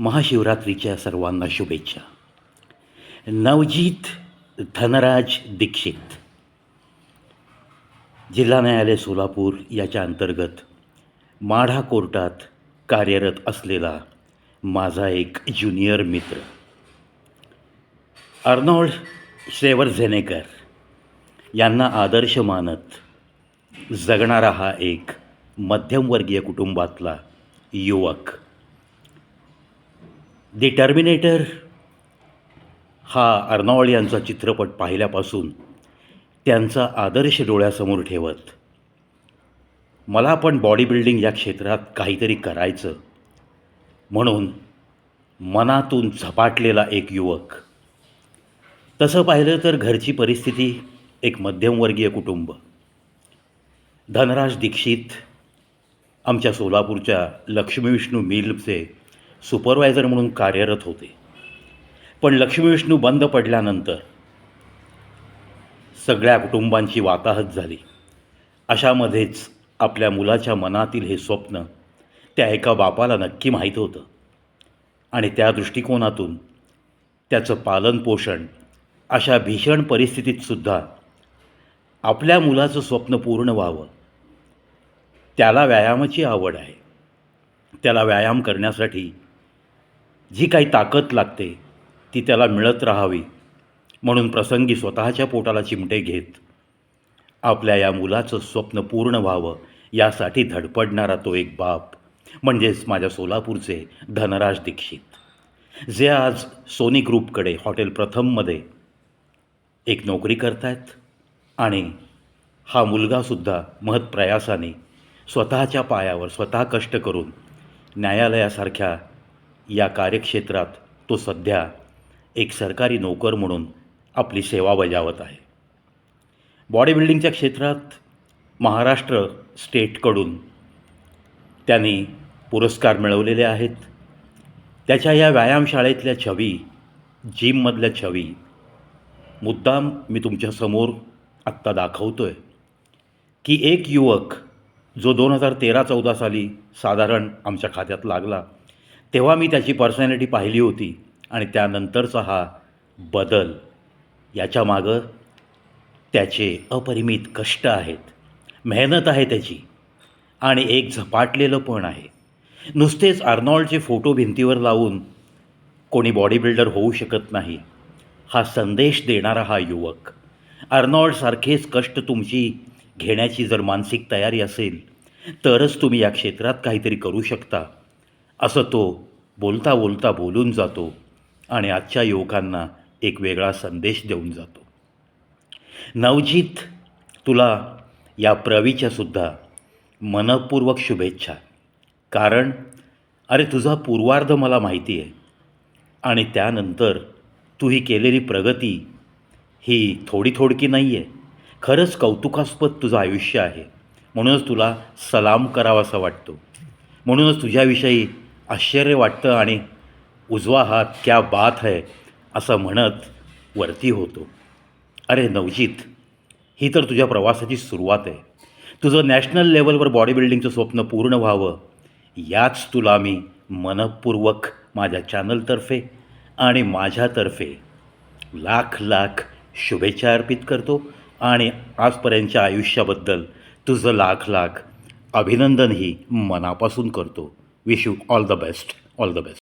महाशिवरात्रीच्या सर्वांना शुभेच्छा. नवजीत धनराज दीक्षित. जिल्हा न्यायालय सोलापूर याच्या अंतर्गत माढा कोर्टात कार्यरत असलेला माझा एक ज्युनियर मित्र. अर्नोल्ड श्रेवर्झेनेकर यांना आदर्श मानत जगणारा हा एक मध्यमवर्गीय कुटुंबातला युवक. दि टर्मिनेटर हा अर्नॉल्ड यांचा चित्रपट पाहिल्यापासून त्यांचा आदर्श डोळ्यासमोर ठेवत मला पण बॉडी बिल्डिंग या क्षेत्रात काहीतरी करायचं म्हणून मनातून झपाटलेला एक युवक. तसं पाहिलं तर घरची परिस्थिती एक मध्यमवर्गीय कुटुंब. धनराज दीक्षित आमच्या सोलापूरच्या लक्ष्मी विष्णू मिलचे सुपरवायझर म्हणून कार्यरत होते. पण लक्ष्मी विष्णू बंद पडल्यानंतर सगळ्या कुटुंबांची वाताहत झाली. अशामध्येच आपल्या मुलाच्या मनातील हे स्वप्न त्या एका बापाला नक्की माहीत होतं. आणि त्या दृष्टिकोनातून त्याचं पालनपोषण अशा भीषण परिस्थितीतसुद्धा आपल्या मुलाचं स्वप्न पूर्ण व्हावं. त्याला व्यायामाची आवड आहे. त्याला व्यायाम करण्यासाठी जी काही ताकद लागते ती त्याला मिळत राहावी. म्हणून प्रसंगी स्वतःच्या पोटाला चिमटे घेत आपल्या या मुलाचं स्वप्न पूर्ण व्हावं यासाठी धडपडणारा तो एक बाप म्हणजेच माझ्या सोलापूरचे धनराज दीक्षित. जे आज सोनी ग्रुपकडे हॉटेल प्रथममध्ये एक नोकरी करतायत आणि हा मुलगासुद्धा महत्प्रयासाने स्वतःच्या पायावर स्वतः कष्ट करून न्यायालयासारख्या या कार्यक्षेत्रात तो सध्या एक सरकारी नोकर म्हणून आपली सेवा बजावत आहे. बॉडी बिल्डिंगच्या क्षेत्रात महाराष्ट्र स्टेटकडून त्यांनी पुरस्कार मिळवलेले आहेत. त्याच्या या व्यायामशाळेतल्या छवी जिममधल्या छवी मुद्दाम मी तुमच्यासमोर आत्ता दाखवतो आहे की एक युवक जो दोन हजार तेरा चौदा साली साधारण आमच्या खात्यात लागला तेव्हा मी त्याची पर्सनॅलिटी पाहिली होती आणि त्यानंतरचा हा बदल याच्या मागं त्याचे अपरिमित कष्ट आहेत मेहनत आहे त्याची आणि एक झपाटलेलं पण आहे. नुसतेच आर्नॉल्डचे फोटो भिंतीवर लावून कोणी बॉडी बिल्डर होऊ शकत नाही हा संदेश देणारा हा युवक. आर्नॉल्डसारखेच कष्ट तुमची घेण्याची जर मानसिक तयारी असेल तरच तुम्ही या क्षेत्रात काहीतरी करू शकता. असं तो बोलता बोलता बोलून जातो आणि आजच्या युवकांना एक वेगळा संदेश देऊन जातो. नवजीत तुला या प्रवीच्यासुद्धा मनपूर्वक शुभेच्छा. कारण अरे तुझा पूर्वार्ध मला माहिती आहे. आणि त्यानंतर तू ही केलेली प्रगती ही थोडी थोडकी नाही आहे खरंच कौतुकास्पद तुझं आयुष्य आहे. म्हणूनच तुला सलाम करावासा वाटतो. म्हणूनच तुझ्याविषयी आश्चर्य वाटतं आणि उजवा हात क्या बात है असं म्हणत वरती होतो. अरे नवजीत ही तर तुझ्या प्रवासाची सुरुवात आहे. तुझं नॅशनल लेवलवर बॉडी बिल्डिंगचं स्वप्न पूर्ण व्हावं. याच तुला मी मनपूर्वक माझ्या चॅनलतर्फे आणि माझ्यातर्फे लाख लाख शुभेच्छा अर्पित करतो आणि आजपर्यंतच्या आयुष्याबद्दल तुझं लाख लाख अभिनंदनही मनापासून करतो. wish you all the best all the best.